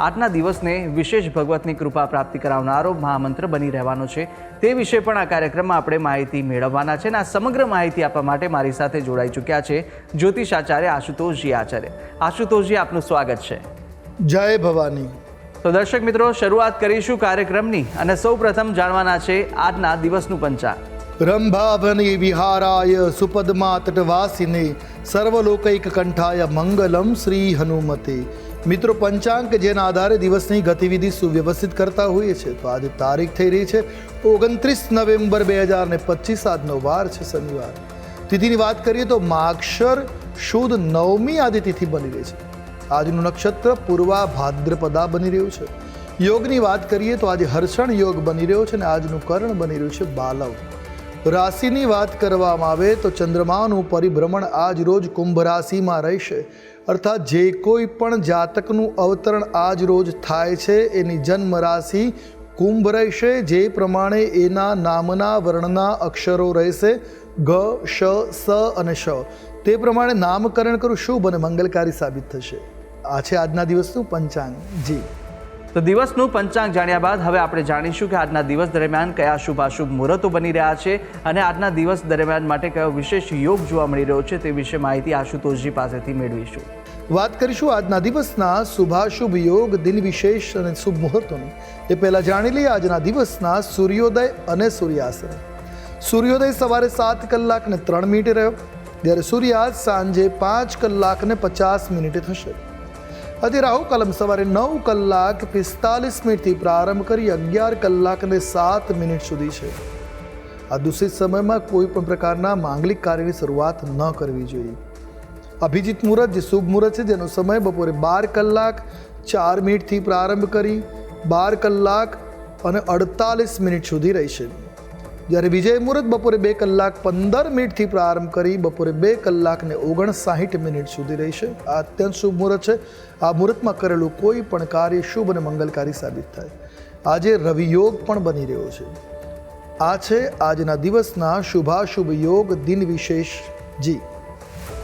આજના દિવસને વિશેષ ભગવતની કૃપા પ્રાપ્તિ કરાવનારો મહામંત્ર બની રહેવાનો છે. તે વિશે પણ આ કાર્યક્રમમાં આપણે માહિતી મેળવવાના છે અને આ સમગ્ર માહિતી આપવા માટે મારી સાથે જોડાઈ ચૂક્યા છે જ્યોતિષ આચાર્ય આશુતોષજી આચાર્ય. આશુતોષજી આપનું સ્વાગત છે. જય ભવાની. તો દર્શક મિત્રો શરૂઆત કરીશું કાર્યક્રમની અને સૌ પ્રથમ જાણવાના છે આજના દિવસનું પંચાંગ. રંભાભની વિહારાય સુપદમા તટવાસિને સર્વલોકૈક કંઠાય મંગલમ શ્રી હનુમતે. મિત્રો પંચાંગ, જેના આધારે દિવસની ગતિવિધિ સુવ્યવસ્થિત કરતા હોઈએ છે તો આજે તારીખ થઈ રહી છે ઓગણત્રીસ નવેમ્બર બે હજાર ને પચીસ. આજનો વાર છે શનિવાર. તિથિની વાત કરીએ તો માક્ષર શુદ્ધ નવમી આદિ તિથિ બની રહી છે. આજનું નક્ષત્ર પૂર્વા ભાદ્રપદા બની રહ્યું છે. યોગની વાત કરીએ તો આજે હર્ષણ યોગ બની રહ્યો છે અને આજનું કર્ણ બની રહ્યું છે બાલવ. રાશિની વાત કરવામાં આવે તો ચંદ્રમાનું પરિભ્રમણ આજ રોજ કુંભ રાશિમાં રહેશે. અર્થાત જે કોઈ પણ જાતકનું અવતરણ આજ રોજ થાય છે, એની જન્મ રાશિ કુંભ રહેશે, જે પ્રમાણે એના નામના વર્ણના અક્ષરો રહેશે, ગ, શ, સ અને શ. તે પ્રમાણે નામકરણ કરું શુભ અને મંગલકારી સાબિત થશે. આ છે આજના દિવસનું પંચાંગ. જી. તો દિવસનું પંચાંગ જાણ્યા બાદ હવે આપણે જાણીશું કે આજના દિવસ દરમિયાન કયા શુભાશુભ મુહૂર્તો બની રહ્યા છે અને આજના દિવસ દરમિયાન માટે કયો વિશેષ યોગ જોવા મળી રહ્યો છે તે વિશે માહિતી આશુતોષજી પાસેથી મેળવીશું. વાત કરીશું આજના દિવસના શુભાશુભ યોગ, દિન વિશેષ અને શુભ મુહૂર્તોની. એ પહેલાં જાણી લઈએ આજના દિવસના સૂર્યોદય અને સૂર્યાસ્ત સૂર્યોદય સવારે સાત કલાક ને ત્રણ મિનિટે રહ્યો, જ્યારે સૂર્યાસ્ત સાંજે પાંચ કલાક ને પચાસ મિનિટે થશે. આજે રાહુ કલમ સવારે નવ કલાક પિસ્તાલીસ મિનિટથી પ્રારંભ કરી અગિયાર કલાક ને સાત મિનિટ સુધી છે. આ દૂષિત સમયમાં કોઈ પણ પ્રકારના માંગલિક કાર્યની શરૂઆત ન કરવી જોઈએ. અભિજીત મુહૂર્ત જે શુભ મુહૂર્ત છે, જેનો સમય બપોરે બાર કલાક ચાર મિનિટથી પ્રારંભ કરી બાર કલાક અને અડતાલીસ મિનિટ સુધી રહેશે જ્યારે વિજય મુહૂર્ત બપોરે બે કલાક પંદર મિનિટથી પ્રારંભ કરી બપોરે બે કલાક ને ઓગણસાઠ મિનિટ સુધી રહેશે આ અત્યંત શુભ મુહૂર્ત છે. આ મુહૂર્તમાં કરેલું કોઈ પણ કાર્ય શુભ અને મંગલકારી સાબિત થાય. આજે રવિયોગ પણ બની રહ્યો છે. આ છે આજના દિવસના શુભાશુભ યોગ દિન વિશેષ જી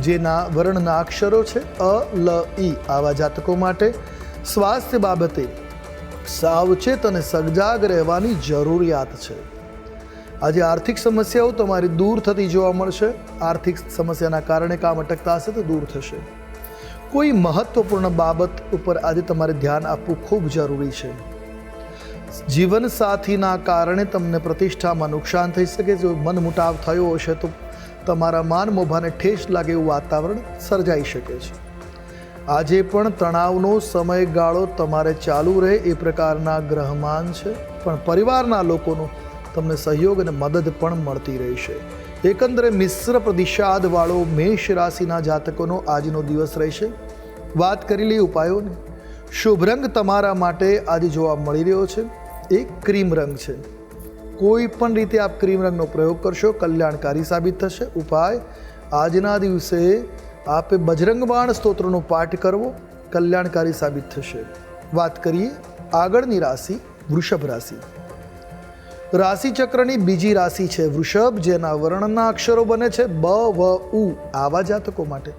જેના વર્ણના અક્ષરો છે અ, લ ઈ આવા જાતકો માટે સ્વાસ્થ્ય બાબતે સાવચેત અને સજાગ રહેવાની જરૂરિયાત છે. આજે આર્થિક સમસ્યાઓ તમારી દૂર થતી જોવા મળશે. આર્થિક સમસ્યાના કારણે કામ અટકતા હશે તો દૂર થશે. કોઈ મહત્વપૂર્ણ બાબત ઉપર આજે તમારે ધ્યાન આપવું ખૂબ જરૂરી છે. જીવનસાથીના કારણે તમને પ્રતિષ્ઠામાં નુકસાન થઈ શકે જો મનમુટાવ થયો હશે તો તમારા માન મોભાને ઠેસ લાગે એવું વાતાવરણ સર્જાઈ શકે છે. આજે પણ તણાવનો સમયગાળો તમારે ચાલુ રહે એ પ્રકારના ગ્રહમાન છે, પણ પરિવારના લોકોનો તમને સહયોગ અને મદદ પણ મળતી રહેશે. એકંદરે મિશ્ર પ્રતિષાદવાળો મેષ રાશિના જાતકોનો આજનો દિવસ રહેશે. વાત કરી લઈએ ઉપાયોની. શુભ રંગ તમારા માટે આજે જોવા મળી રહ્યો છે. એ ક્રીમ રંગ છે. કોઈ પણ રીતે આપ ક્રીમ રંગનો પ્રયોગ કરશો, કલ્યાણકારી સાબિત થશે. ઉપાય, આજના દિવસે આપે બજરંગ બાણ સ્તોત્રનો પાઠ કરવો, કલ્યાણકારી સાબિત થશે. વાત કરીએ આગળની રાશિ, વૃષભ રાશિ. રાશિ ચક્રની બીજી રાશિ છે વૃષભ, જેના વર્ણના અક્ષરો બને છે બ, વ, ઉ, આવા જાતકો માટે.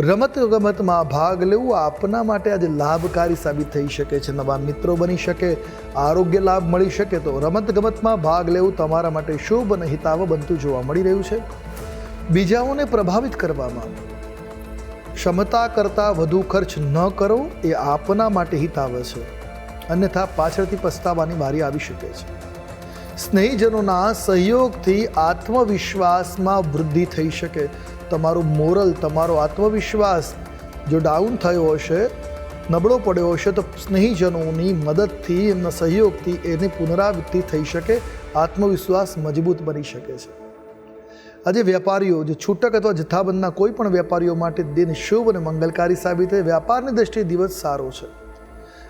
રમત ગમતમાં ભાગ લેવું આપના માટે આજે લાભકારી સાબિત થઈ શકે છે. નવા મિત્રો બની શકે, આરોગ્ય લાભ મળી શકે તો રમત ગમતમાં ભાગ લેવું તમારા માટે શુભ અને હિતાવ બનતું જોવા મળી રહ્યું છે. બીજાઓને પ્રભાવિત કરવામાં ક્ષમતા કરતાં વધુ ખર્ચ ન કરો, એ આપના માટે હિતાવ છે. અન્યથા પાછળથી પસ્તાવાની વારી આવી શકે છે. સ્નેહીજનોના સહયોગથી આત્મવિશ્વાસમાં વૃદ્ધિ થઈ શકે. તમારું મોરલ, તમારો આત્મવિશ્વાસ જો ડાઉન થયો હશે, નબળો પડ્યો હશે, તો સ્નેહીજનોની મદદથી, એમના સહયોગથી એની પુનરાવૃત્તિ થઈ શકે, આત્મવિશ્વાસ મજબૂત બની શકે છે. આજે વેપારીઓ જે છૂટક અથવા જથ્થાબંધના કોઈ પણ વેપારીઓ માટે દિન શુભ અને મંગલકારી સાબિત થાય, વ્યાપારની દ્રષ્ટિએ દિવસ સારો છે.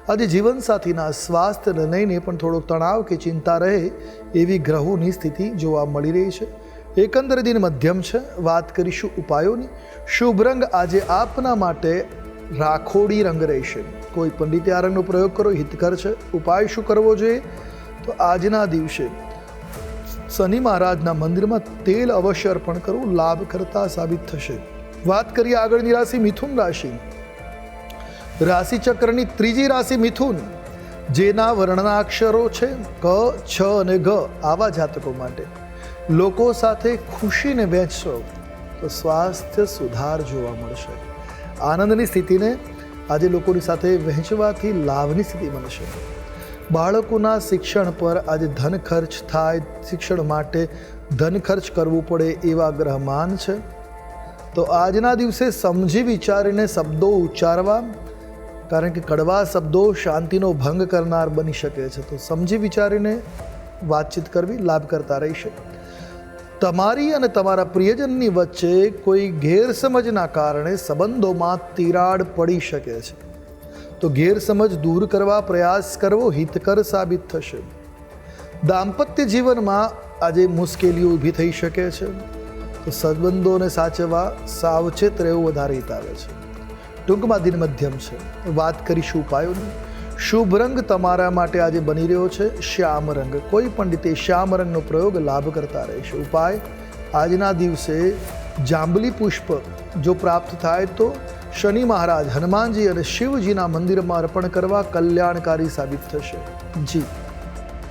આજે જીવનસાથીના સ્વાસ્થ્યને લઈને પણ થોડો તણાવ કે ચિંતા રહે, એવી ગ્રહોની સ્થિતિ જોવા મળી રહી છે. એકંદરે દિન મધ્યમ છે. વાત કરીશું ઉપાયોની. શુભ રંગ આજે આપના માટે રાખોડી રંગ રહેશે. કોઈ પંડિતે આ રંગનો પ્રયોગ કરો હિતકર છે. ઉપાય શું કરવો જોઈએ? તો આજના દિવસે શનિ મહારાજના મંદિરમાં તેલ અવશ્ય અર્પણ કરવું લાભ કરતા સાબિત થશે. વાત કરીએ આગળની રાશિ મિથુન રાશિ. રાશિ ચક્રની ત્રીજી રાશિ મિથુન, જેના વર્ણના અક્ષરો છે ક, છ અને ઘ, આવા જાતકો માટે. લોકો સાથે ખુશીને વહેંચશો તો સ્વાસ્થ્ય સુધાર જોવા મળશે. આનંદની સ્થિતિને આજે લોકોની સાથે વહેંચવાથી લાભની સ્થિતિ બનશે. બાળકોના શિક્ષણ પર આજે ધન ખર્ચ થાય, શિક્ષણ માટે ધન ખર્ચ કરવું પડે એવા ગ્રહમાન છે. તો આજના દિવસે સમજી વિચારીને શબ્દો ઉચ્ચારવા, કારણ કે કડવા શબ્દો શાંતિનો ભંગ કરનાર બની શકે છે. તો સમજી વિચારીને વાતચીત કરવી લાભ કરતા રહેશે. તમારી અને તમારા પ્રિયજનની વચ્ચે કોઈ ગેરસમજના કારણે સંબંધોમાં તિરાડ પડી શકે છે. તો ગેરસમજ દૂર કરવા પ્રયાસ કરવો હિતકર સાબિત થશે. દાંપત્ય જીવનમાં આજે મુશ્કેલીઓ ઊભી થઈ શકે છે. તો સંબંધોને સાચવવા સાવચેત રહેવું વધારે હિત આવે છે. ટૂંકમાં દિન મધ્યમ છે. વાત કરીશું ઉપાયોની. શુભ રંગ તમારા માટે આજે બની રહ્યો છે. શ્યામ રંગ. કોઈ પણ રીતે શ્યામ રંગનો પ્રયોગ લાભ કરતા રહેશે. ઉપાય? આજના દિવસે જાંબલી પુષ્પ જો પ્રાપ્ત થાય તો શનિ મહારાજ હનુમાનજી અને શિવજીના મંદિરમાં અર્પણ કરવા કલ્યાણકારી સાબિત થશે. જી.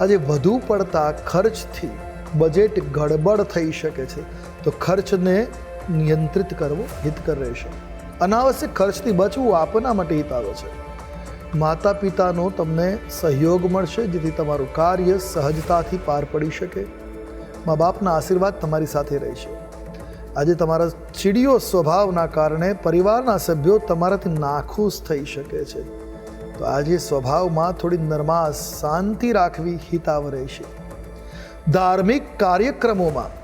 આજે વધુ પડતા ખર્ચથી બજેટ ગડબડ થઈ શકે છે. તો ખર્ચને નિયંત્રિત કરવો હિતકર રહેશે. અનાવશ્યક ખર્ચથી બચવું આપના માટે હિત આવે છે. માતા પિતાનો તમને સહયોગ મળશે, જેથી તમારું કાર્ય સહજતાથી પાર પડી શકે. મા બાપના આશીર્વાદ તમારી સાથે રહેશે. આજે તમારા ચીડિયો સ્વભાવના કારણે પરિવારના સભ્યો તમારાથી નાખુશ થઈ શકે છે. તો આજે સ્વભાવમાં થોડી નરમાશ, શાંતિ રાખવી હિતાવ રહેશે ધાર્મિક કાર્યક્રમોમાં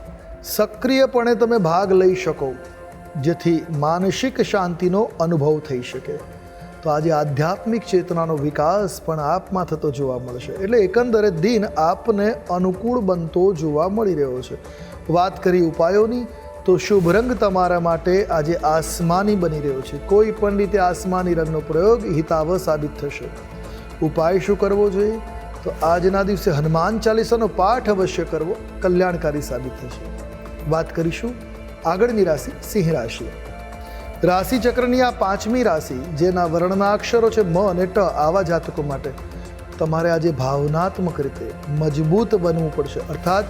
સક્રિયપણે તમે ભાગ લઈ શકો, જેથી માનસિક શાંતિનો અનુભવ થઈ શકે. તો આજે આધ્યાત્મિક ચેતનાનો વિકાસ પણ આપમાં થતો જોવા મળશે. એટલે એકંદરે દિન આપને અનુકૂળ બનતો જોવા મળી રહ્યો છે. વાત કરી ઉપાયોની તો શુભ રંગ તમારા માટે આજે આસમાની બની રહ્યો છે. કોઈ પણ રીતે આસમાની રંગનો પ્રયોગ હિતાવ સાબિત થશે. ઉપાય શું કરવો જોઈએ? તો આજના દિવસે હનુમાન ચાલીસાનો પાઠ અવશ્ય કરવો, કલ્યાણકારી સાબિત થશે. વાત કરીશું આગળની રાશિ સિંહ રાશિ. રાશિ ચક્રની આ પાંચમી રાશિ, જેના વર્ણના અક્ષરો છે મ અને ટ, આવા જાતકો માટે, તમારે આજે ભાવનાત્મક રીતે મજબૂત બનવું પડશે. અર્થાત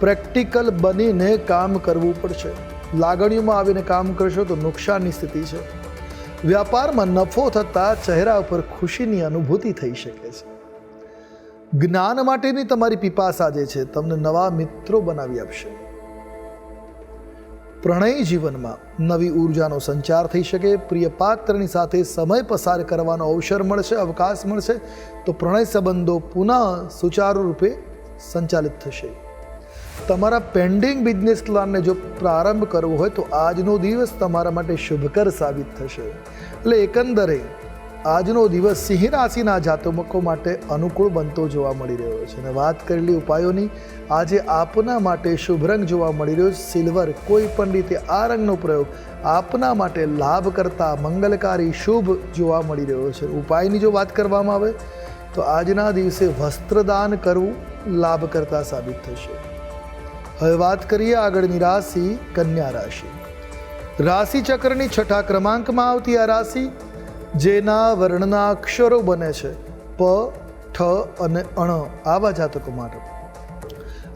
પ્રેક્ટિકલ બનીને કામ કરવું પડશે. લાગણીઓમાં આવીને કામ કરશો તો નુકસાનની સ્થિતિ છે. વ્યાપારમાં નફો થતાં ચહેરા ઉપર ખુશીની અનુભૂતિ થઈ શકે છે. જ્ઞાન માટેની તમારી પીપાસા જે છે, તમને નવા મિત્રો બનાવી આપશે. પ્રણય જીવનમાં નવી ઉર્જાનો સંચાર થઈ શકે, પ્રિય પાત્રની સાથે સમય પસાર કરવાનો અવસર મળશે, અવકાશ મળશે, તો પ્રણય સંબંધો પુનઃ સુચારુ રૂપે સંચાલિત થશે. તમારા પેન્ડિંગ બિઝનેસ પ્લાનને જો પ્રારંભ કરવો હોય તો આજનો દિવસ તમારા માટે શુભકર સાબિત થશે. એટલે એકંદરે, આજનો દિવસ સિંહ રાશિના જાતકો માટે અનુકૂળ બનતો જોવા મળી રહ્યો છે. અને વાત કરેલી ઉપાયોની, આજે આપના માટે શુભ રંગ જોવા મળી રહ્યો છે. સિલ્વર કોઈ પણ રીતે આ રંગનો પ્રયોગ આપના માટે લાભ કરતા મંગલકારી, શુભ જોવા મળી રહ્યો છે. ઉપાયની જો વાત કરવામાં આવે, તો આજના દિવસે વસ્ત્રદાન કરવું લાભ કરતા સાબિત થશે. હવે વાત કરીએ આગળની રાશિ, કન્યા રાશિ. રાશિ ચક્રની છઠ્ઠા ક્રમાંકમાં આવતી આ રાશિ, જેના વર્ણના અક્ષરો બને છે, પ, ઠ અને અણ, આવા જાતકો માટે.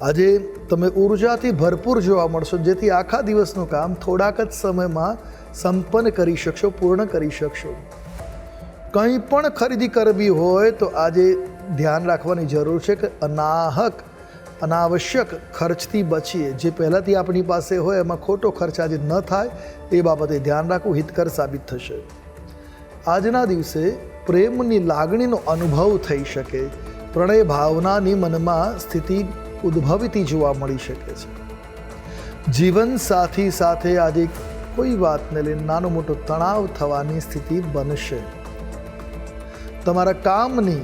આજે તમે ઉર્જાથી ભરપૂર જોવા મળશો, જેથી આખા દિવસનું કામ થોડાક જ સમયમાં સંપન્ન કરી શકશો, પૂર્ણ કરી શકશો. કંઈ પણ ખરીદી કરવી હોય તો આજે ધ્યાન રાખવાની જરૂર છે કે અનાહક અનાવશ્યક ખર્ચથી બચીએ. જે પહેલાંથી આપણી પાસે હોય, એમાં ખોટો ખર્ચ આજે ન થાય, એ બાબતે ધ્યાન રાખવું હિતકર સાબિત થશે. આજના દિવસે પ્રેમની લાગણીનો અનુભવ થઈ શકે. પ્રણય ભાવનાની મનમાં સ્થિતિ ઉદ્ભવતી જોવા મળી શકે છે. જીવન સાથી સાથે આજે કોઈ વાતને લઈને નાનો મોટો તણાવ થવાની સ્થિતિ બનશે. તમારા કામની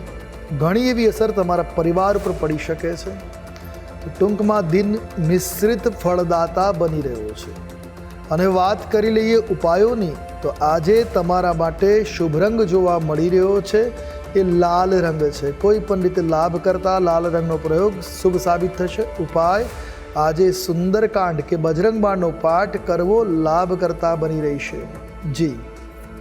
ઘણી એવી અસર તમારા પરિવાર ઉપર પડી શકે છે. ટૂંકમાં દિન મિશ્રિત ફળદાતા બની રહ્યો છે. અને વાત કરી લઈએ ઉપાયોની, તો આજે તમારા માટે શુભ રંગ જોવા મળી રહ્યો છે. એ લાલ રંગ છે. કોઈ પણ રીતે લાભ કરતા લાલ રંગનો પ્રયોગ શુભ સાબિત થશે. ઉપાય, આજે સુંદરકાંડ કે બજરંગ બાણનો પાઠ કરવો લાભ કરતા બની રહેશે જી.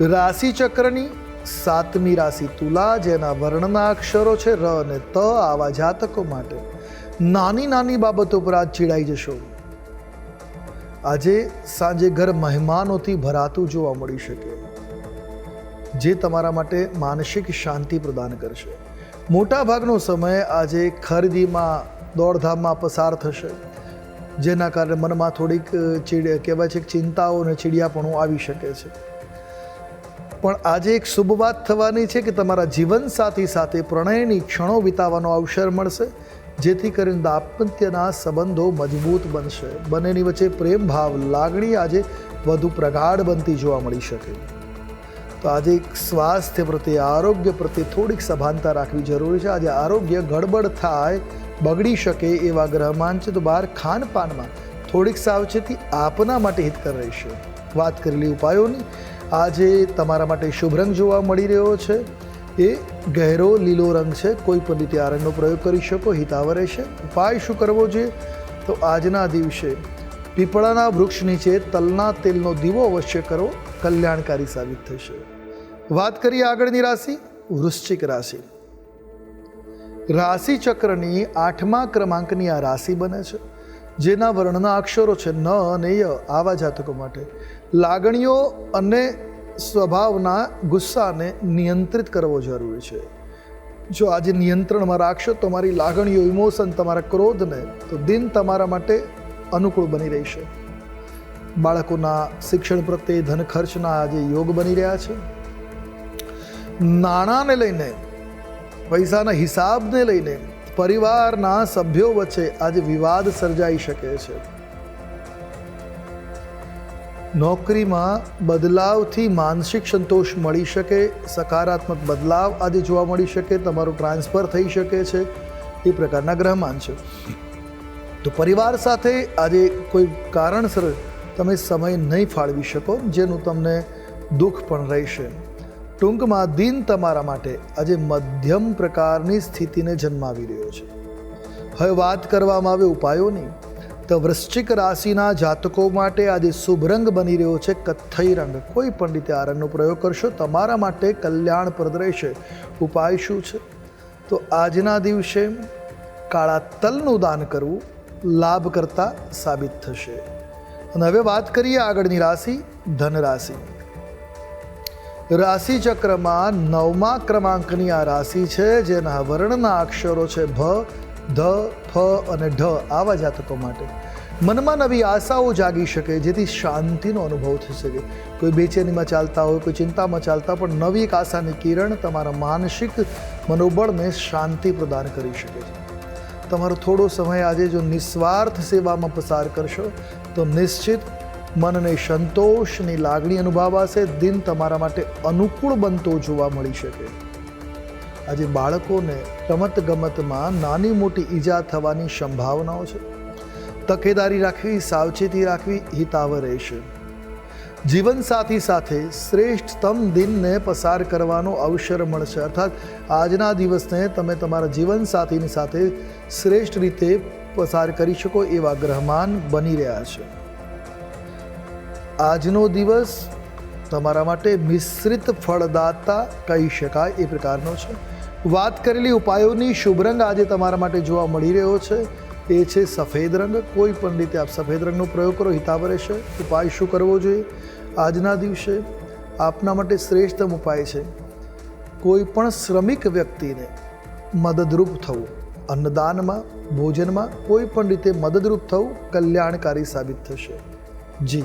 રાશિ ચક્રની સાતમી રાશિ તુલા, જેના વર્ણના અક્ષરો છે ર અને ત આવા જાતકો માટે. નાની નાની બાબતો પર આજ ચીડાઈ જશો. આજે સાંજે ઘર મહેમાનોથી ભરાતું જોવા મળી શકે. જે તમારા માટે માનસિક શાંતિ પ્રદાન કરશે. મોટા ભાગનો સમય આજે ખરીદીમાં, દોડધામમાં પસાર થશે. જેના કારણે મનમાં થોડીક ચીડ, કહેવાય છે ચિંતાઓ અને ચીડિયાપણું આવી શકે છે. પણ આજે એક શુભ વાત થવાની છે કે તમારા જીવનસાથી સાથે પ્રણયની ક્ષણો વિતાવવાનો અવસર મળશે, જેથી કરીને દાંપત્યના સંબંધો મજબૂત બનશે. બંનેની વચ્ચે પ્રેમ ભાવ, લાગણી આજે વધુ પ્રગાઢ બનતી જોવા મળી શકે. તો આજે એક સ્વાસ્થ્ય પ્રત્યે, આરોગ્ય પ્રત્યે થોડીક સભાનતા રાખવી જરૂરી છે. આજે આરોગ્ય ગડબડ થાય, બગડી શકે એવા ગ્રહમાન છે. તો બહાર ખાનપાનમાં થોડીક સાવચેતી આપના માટે હિતકર રહેશે. વાત કરેલી ઉપાયોની આજે તમારા માટે શુભ રંગ જોવા મળી રહ્યો છે. એ ગહેરો લીલો રંગ છે. કોઈ પણ રીતે આ રંગનો પ્રયોગ કરી શકો હિતાવ રહેશે. ઉપાય શું કરવો જોઈએ? તો આજના દિવસે પીપળાના વૃક્ષ નીચે તલના તેલનો દીવો અવશ્ય કરો. કલ્યાણકારી સાબિત થશે. વાત કરીએ આગળની રાશિ, વૃશ્ચિક રાશિ. રાશિ ચક્રની આઠમા ક્રમાંકની આ રાશિ બને છે. જેના વર્ણના અક્ષરો છે ન અને ય, આવા જાતકો માટે. લાગણીઓ અને સ્વભાવના ગુસ્સાને નિયંત્રિત કરવો જરૂરી છે. જો આજે નિયંત્રણમાં રાખશો તમારી લાગણીઓ, ઇમોશન, તમારા ક્રોધને તો દિન તમારા માટે અનુકૂળ બની રહેશે. બાળકોના શિક્ષણ પ્રત્યે ધન ખર્ચના આજે યોગ બની રહ્યા છે. નાણાંને લઈને, પૈસાના હિસાબને લઈને, પરિવારના સભ્યો વચ્ચે આજે વિવાદ સર્જાઈ શકે છે. નોકરીમાં બદલાવથી માનસિક સંતોષ મળી શકે, સકારાત્મક બદલાવ આજે જોવા મળી શકે, તમારું ટ્રાન્સફર થઈ શકે છે, એ પ્રકારના ગ્રહમાન છે. તો પરિવાર સાથે આજે કોઈ કારણસર તમે સમય નહીં ફાળવી શકો, જેનું તમને દુઃખ પણ રહેશે. ટૂંકમાં દિન તમારા માટે આજે મધ્યમ પ્રકારની સ્થિતિને જન્માવી રહ્યો છે. હવે વાત કરવામાં આવે ઉપાયોની. તો વૃશ્ચિક રાશિના જાતકો માટે આજે શુભ રંગ બની રહ્યો છે કથ્થઈ રંગ. કોઈ પણ રીતે આ રંગનો પ્રયોગ કરશો, તમારા માટે કલ્યાણપ્રદ રહેશે. ઉપાય શું છે? તો આજના દિવસે કાળા તલનું દાન કરવું લાભ કરતા સાબિત થશે. અને હવે વાત કરીએ આગળની રાશિ ધન રાશિ રાશિ ચક્રમાં નવમા ક્રમાંકની આ રાશિ છે, જેના વર્ણના અક્ષરો છે ભ ધ, ફ અને ઢ આવા જાતકો માટે. મનમાં નવી આશાઓ જાગી શકે, જેથી શાંતિનો અનુભવ થઈ શકે. કોઈ બેચેનીમાં ચાલતા હોય, કોઈ ચિંતામાં ચાલતા પણ નવી એક આશાની કિરણ તમારા માનસિક મનોબળને શાંતિ પ્રદાન કરી શકે છે. તમારો થોડો સમય આજે જો નિસ્વાર્થ સેવામાં પસાર કરશો, તો નિશ્ચિત મનને સંતોષની લાગણી અનુભવાશે, દિન તમારા માટે અનુકૂળ બનતો જોવા મળી શકે. આજે બાળકોને રમત ગમતમાં નાની મોટી ઈજા થવાની સંભાવનાઓ છે. તકેદારી રાખવી, સાવચેતી રાખવી હિતાવ રહેશે. જીવનસાથી સાથે શ્રેષ્ઠતમ દિનને પસાર કરવાનો અવસર મળશે. અર્થાત આજના દિવસને તમે તમારા જીવનસાથીની સાથે શ્રેષ્ઠ રીતે પસાર કરી શકો એવા ગ્રહમાન બની રહ્યા છે. આજનો દિવસ તમારા માટે મિશ્રિત ફળદાતા કહી શકાય એ પ્રકારનો છે. વાત કરેલી ઉપાયોની શુભ રંગ આજે તમારા માટે જોવા મળી રહ્યો છે. એ છે સફેદ રંગ. કોઈ પણ રીતે આપ સફેદ રંગનો પ્રયોગ કરો હિતાવ રહેશે ઉપાય શું કરવો જોઈએ? આજના દિવસે આપના માટે શ્રેષ્ઠતમ ઉપાય છે. કોઈ પણ શ્રમિક વ્યક્તિને મદદરૂપ થવું. અન્નદાનમાં, ભોજનમાં કોઈ પણ રીતે મદદરૂપ થવું કલ્યાણકારી સાબિત થશે. જી.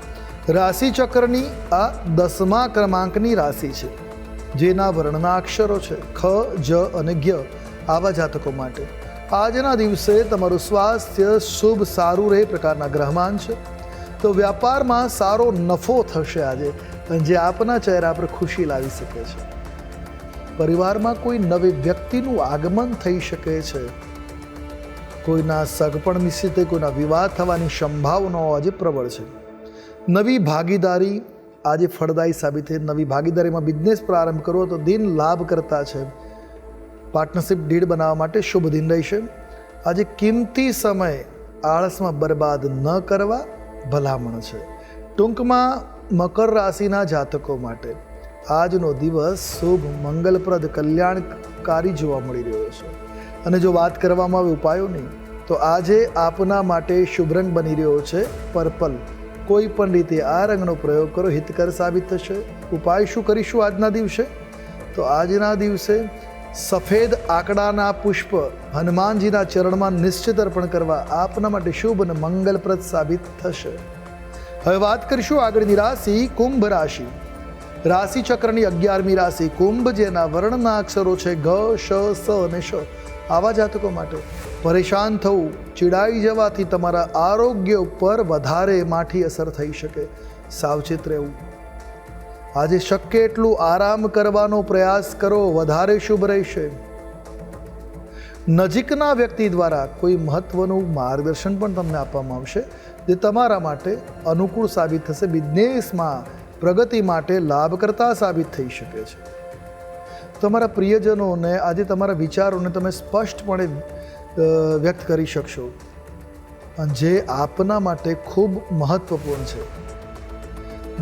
રાશિ ચક્રની આ દસમા ક્રમાંકની રાશિ છે, જેના વર્ણના અક્ષરો છે, ખ, જ અને જ્ઞ આવા જાતકો માટે. આજના દિવસે તમારું સ્વાસ્થ્ય શુભ, સારું રહે પ્રકારના ગ્રહમાન છે. તો વ્યાપારમાં સારો નફો થશે આજે જે આપના ચહેરા પર ખુશી લાવી શકે છે. પરિવારમાં કોઈ નવી વ્યક્તિનું આગમન થઈ શકે છે. કોઈના સગપણ મિશ્રિત કોઈના વિવાહ થવાની સંભાવનાઓ આજે પ્રબળ છે. નવી ભાગીદારી આજે ફળદાયી સાબિત થઈ. નવી ભાગીદારીમાં બિઝનેસ પ્રારંભ કરવો તો દિન લાભ કરતા છે. પાર્ટનરશિપ ડીડ બનાવવા માટે શુભ દિન રહેશે. આજે કિંમતી સમય આળસમાં બરબાદ ન કરવા ભલામણ છે. ટૂંકમાં મકર રાશિના જાતકો માટે આજનો દિવસ શુભ, મંગલપ્રદ, કલ્યાણકારી જોવા મળી રહ્યો છે. અને જો વાત કરવામાં આવે ઉપાયોની, તો આજે આપના માટે શુભ રંગ બની રહ્યો છે. પર્પલ કોઈ પણ રીતે આ રંગનો પ્રયોગ કરો, હિતકર સાબિત થશે. ઉપાય શું કરીશું આજના દિવસે? તો આજના દિવસે સફેદ આંકડાના પુષ્પ હનુમાનજીના ચરણમાં નિશ્ચિત અર્પણ કરવા આપના માટે શુભ અને મંગલપ્રદ સાબિત થશે. હવે વાત કરીશું આગળની રાશિ કુંભ રાશિ. રાશિ ચક્રની અગિયારમી રાશિ કુંભ, જેના વર્ણના અક્ષરો છે ગ, શ, સ અને શ. આવા જાતકો માટે પરેશાન થવું, ચીડાઈ જવાથી તમારા આરોગ્ય ઉપર વધારે માઠી અસર થઈ શકે. સાવચેત રહેવું. આજે શક્ય એટલું આરામ કરવાનો પ્રયાસ કરો, વધારે શુભ રહેશે. નજીકના વ્યક્તિ દ્વારા કોઈ મહત્વનું માર્ગદર્શન પણ તમને આપવામાં આવશે, જે તમારા માટે અનુકૂળ સાબિત થશે. બિઝનેસમાં પ્રગતિ માટે લાભકર્તા સાબિત થઈ શકે છે. તમારા પ્રિયજનોને, આજે તમારા વિચારોને તમે સ્પષ્ટપણે વ્યક્ત કરી શકશો. જે આપના માટે ખૂબ મહત્વપૂર્ણ છે.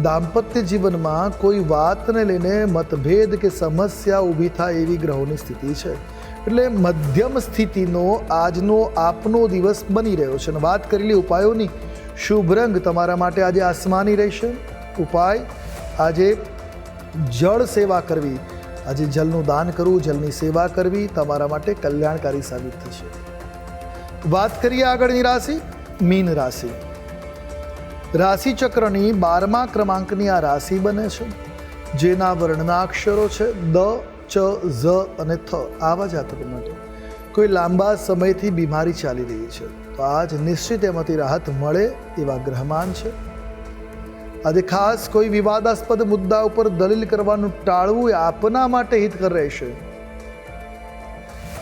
દાંપત્ય જીવનમાં કોઈ વાતને લઈને મતભેદ કે સમસ્યા ઊભી થાય એવી ગ્રહોની સ્થિતિ છે. એટલે મધ્યમ સ્થિતિનો આજનો આપનો દિવસ બની રહ્યો છે. અને વાત કરેલી ઉપાયોની, શુભ રંગ તમારા માટે આજે આસમાની રહેશે. ઉપાય, આજે જળ સેવા કરવી. આજે જલનું દાન કરવું જલની સેવા કરવી, તમારા માટે કલ્યાણકારી સાબિત થશે. વાત કરીએ આગળની રાશિ, મીન રાશિ. રાશિ ચક્રની બારમા ક્રમાંકની આ રાશિ બને છે, જેના વર્ણના અક્ષરો છે દ, ચ, ઝ અને થ. આવા જાતકો માટે કોઈ લાંબા સમયથી બીમારી ચાલી રહી છે. તો આજ નિશ્ચિત એમાંથી રાહત મળે એવા ગ્રહમાન છે. આજે ખાસ કોઈ વિવાદાસ્પદ મુદ્દા ઉપર દલીલ કરવાનું ટાળવું એ આપના માટે હિતકર રહેશે.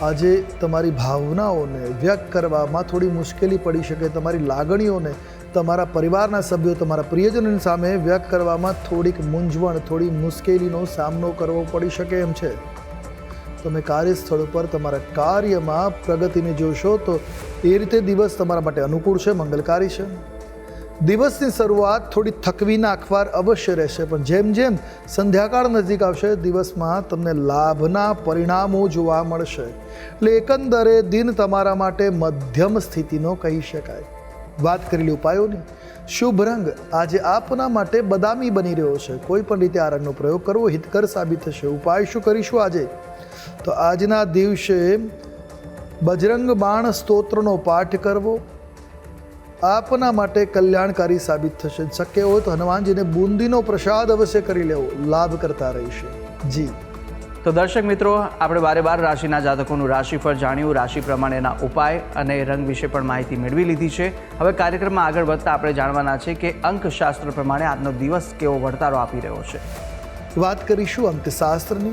આજે તમારી ભાવનાઓને વ્યક્ત કરવામાં થોડી મુશ્કેલી પડી શકે, તમારી લાગણીઓને તમારા પરિવારના સભ્યો, તમારા પ્રિયજનોની સામે વ્યક્ત કરવામાં થોડીક મૂંઝવણ, થોડી મુશ્કેલીનો સામનો કરવો પડી શકે એમ છે. તમે કાર્યસ્થળ ઉપર તમારા કાર્યમાં પ્રગતિને જોશો તો એ રીતે દિવસ તમારા માટે અનુકૂળ છે, મંગલકારી છે. દિવસની શરૂઆત થોડી થકવી નાખવાર અવશ્ય રહેશે, પણ જેમ જેમ સંધ્યાકાળ નજીક આવશે, દિવસમાં તમને લાભના પરિણામો જોવા મળશે. એટલે એકંદરે દિન તમારા માટે મધ્યમ સ્થિતિનો કહી શકાય. વાત કરેલી ઉપાયોની? શુભ રંગ. આજે આપના માટે બદામી બની રહ્યો છે. કોઈ પણ રીતે આ રંગનો પ્રયોગ કરવો હિતકર સાબિત થશે. ઉપાય શું કરીશું આજે? તો આજના દિવસે બજરંગ બાણ સ્તોત્રનો પાઠ કરવો. આપના માટે કલ્યાણકારી સાબિત થશે. શક્ય હોય તો હનુમાનજીને બુંદીનો પ્રસાદ અવશ્ય કરી લેવો. લાભ કરતા રહેશે. જી. તો દર્શક મિત્રો આપણે બારે બાર રાશિના જાતકોનું રાશિફળ જાણ્યું. રાશિ પ્રમાણેના ઉપાય અને રંગ વિશે પણ માહિતી મેળવી લીધી છે. હવે કાર્યક્રમમાં આગળ વધતા આપણે જાણવાના છે કે અંકશાસ્ત્ર પ્રમાણે આજનો દિવસ કેવો વળતારો આપી રહ્યો છે. વાત કરીશું અંકશાસ્ત્રની.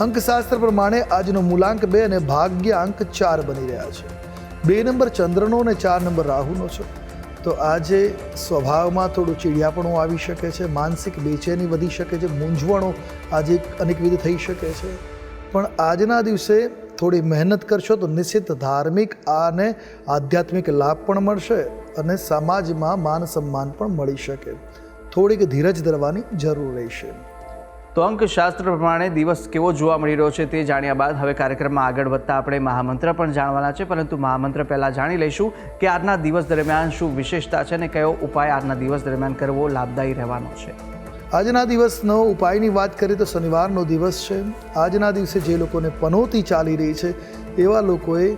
અંકશાસ્ત્ર પ્રમાણે આજનો મૂલાંક બે અને ભાગ્ય અંક ચાર બની રહ્યા છે. બે નંબર ચંદ્રનો અને ચાર નંબર રાહુનો છે. તો આજે સ્વભાવમાં થોડું ચીડિયાપણું આવી શકે છે, માનસિક બેચેની વધી શકે છે, મૂંઝવણો આજે અનેકવિધ થઈ શકે છે. પણ આજના દિવસે થોડી મહેનત કરશો તો નિશ્ચિત ધાર્મિક અને આધ્યાત્મિક લાભ પણ મળશે અને સમાજમાં માન સન્માન પણ મળી શકે. થોડીક ધીરજ ધરવાની જરૂર રહેશે. તો અંકશાસ્ત્ર પ્રમાણે દિવસ કેવો જોવા મળી રહ્યો છે તે જાણ્યા બાદ હવે કાર્યક્રમમાં આગળ વધતા આપણે મહામંત્ર પણ જાણવાના છે, પરંતુ મહામંત્ર પહેલાં જાણી લઈશું કે આજના દિવસ દરમિયાન શું વિશેષતા છે અને કયો ઉપાય આજના દિવસ દરમિયાન કરવો લાભદાયી રહેવાનો છે. આજના દિવસનો ઉપાયની વાત કરીએ તો શનિવારનો દિવસ છે. આજના દિવસે જે લોકોને પનોતી ચાલી રહી છે, એવા લોકોએ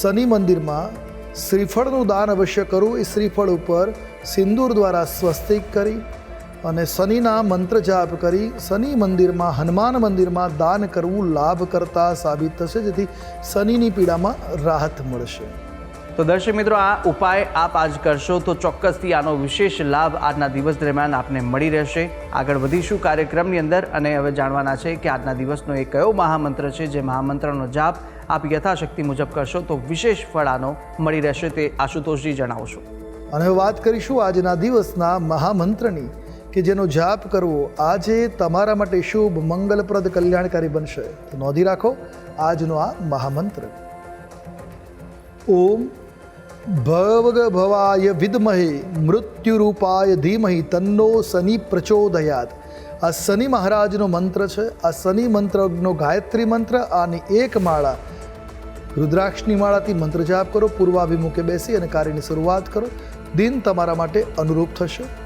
શનિ મંદિરમાં શ્રીફળનું દાન અવશ્ય કરવું. એ શ્રીફળ ઉપર સિંદૂર દ્વારા સ્વસ્તિક કરી અને શનિના મંત્ર જાપ કરી શનિ મંદિરમાં હનુમાન મંદિરમાં દાન કરવું લાભ કરતા સાબિત થશે જેથી શનિની પીડામાં રાહત મળશે. તો દર્શક મિત્રો આ ઉપાય આપ આજ કરશો તો ચોક્કસથી આનો વિશેષ લાભ આજના દિવસ દરમિયાન આપને મળી રહેશે. આગળ વધીશું કાર્યક્રમની અંદર અને હવે જાણવાના છે કે આજના દિવસનો એ કયો મહામંત્ર છે જે મહામંત્રનો જાપ આપ યથાશક્તિ મુજબ કરશો તો વિશેષ ફળ આનો મળી રહેશે તે આશુતોષજી જણાવશો. અને વાત કરીશું આજના દિવસના મહામંત્રની. કે જેનો જાપ કરવો આજે તમારા માટે શુભ, મંગલપ્રદ, કલ્યાણકારી બનશે. તો નોંધી રાખો, આજનો આ મહામંત્ર. ઓમ ભવગ ભવાય વિદ્મહે, મૃત્યુરૂપાય ધીમહી, તન્નો શનિ પ્રચોદયાત. આ શનિ મહારાજનો મંત્ર છે, આ શનિ મંત્રનો ગાયત્રી મંત્ર, આની એક માળા, રુદ્રાક્ષની માળાથી મંત્ર જાપ કરો, પૂર્વાભિમુખે બેસી અને કાર્યની શરૂઆત કરો. દિન તમારા માટે અનુરૂપ થશે.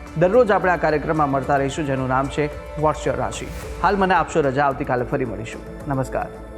દરરોજ આપણે આ કાર્યક્રમમાં મળતા રહીશું, જેનું નામ છે વોટ્સ યોર રાશિ. હાલ મને આપશો રજા, આવતીકાલે ફરી મળીશું. નમસ્કાર.